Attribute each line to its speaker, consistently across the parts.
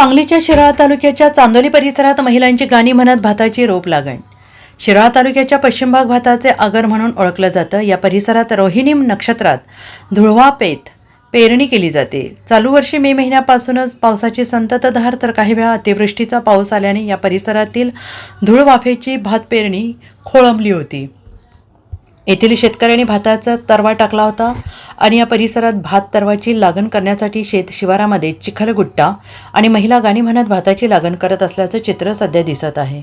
Speaker 1: सांगलीच्या शिराळा तालुक्याच्या चांदोली परिसरात महिलांची गाणी म्हणत भाताची रोप लागण. शिराळा तालुक्याच्या पश्चिम भाग भाताचे आगर म्हणून ओळखलं जातं. या परिसरात रोहिणी नक्षत्रात धुळवा पेत पेरणी केली जाते. चालू वर्षी मे महिन्यापासूनच पावसाची संततधार तर काही वेळा अतिवृष्टीचा पाऊस आल्याने या परिसरातील धुळवाफेची भात पेरणी खोळंबली होती. येथील शेतकऱ्यांनी भाताचा तरवा टाकला होता. आणि या परिसरात भात तरवाची लागण करण्यासाठी शेत शिवारामध्ये चिखलगुट्टा आणि महिला गाणी म्हणत भाताची लागण करत असल्याचं चित्र सध्या दिसत आहे.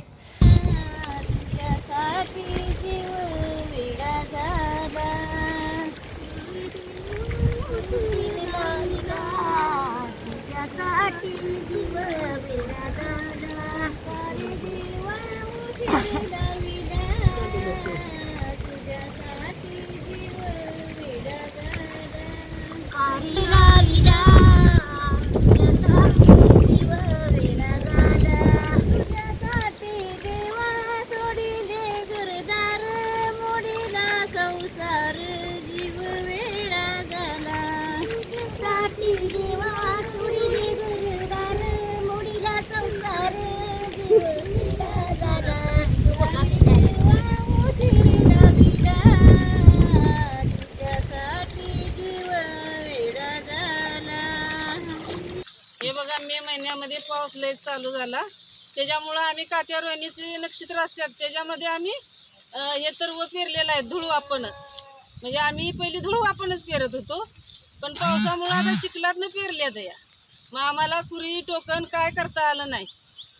Speaker 2: हे बघा मे महिन्यामध्ये पाऊस लय चालू झाला. त्याच्यामुळं आम्ही काट्या रोहिणीचे नक्षत्र असतात त्याच्यामध्ये आम्ही हे हे व पेरलेलं आहे धुळू आपण म्हणजे आम्ही पहिली धुळू आपणच पेरत होतो. पण पावसामुळं आता चिखलातनं पेरल्यात या. मग आम्हाला कुरी टोकन काय करता आलं नाही.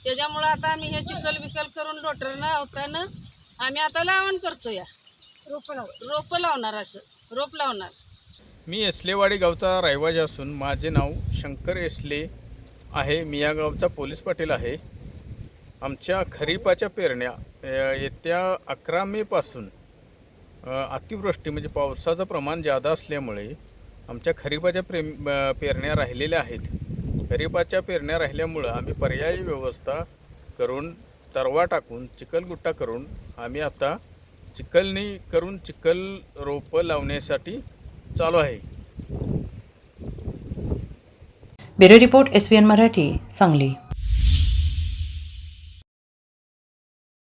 Speaker 2: त्याच्यामुळं आता आम्ही हे चिखल विकल करून रोटरनं अवतानं आम्ही आता लावण करतो या. रोपं लाव. रोपं लावणार असं. रोप लावणार.
Speaker 3: मी एसलेवाडी गावचा रहिवासी असून माझे नाव शंकर एसले आहे. मी या गावचा पोलीस पाटील आहे. आमच्या खरीपाच्या पेरण्या येत्या अकरा मेपासून अतिवृष्टी म्हणजे पावसाचं प्रमाण जादा असल्यामुळे आमच्या खरीपाच्या प्रेम पेरण्या राहिलेल्या आहेत. खरीपाच्या पेरण्या राहिल्यामुळं आम्ही पर्यायी व्यवस्था करून तरवा टाकून चिखलगुट्टा करून आम्ही आता चिखलनी करून चिखल रोपं लावण्यासाठी चालू आहे.
Speaker 1: Bureau report S Marathi Sangli.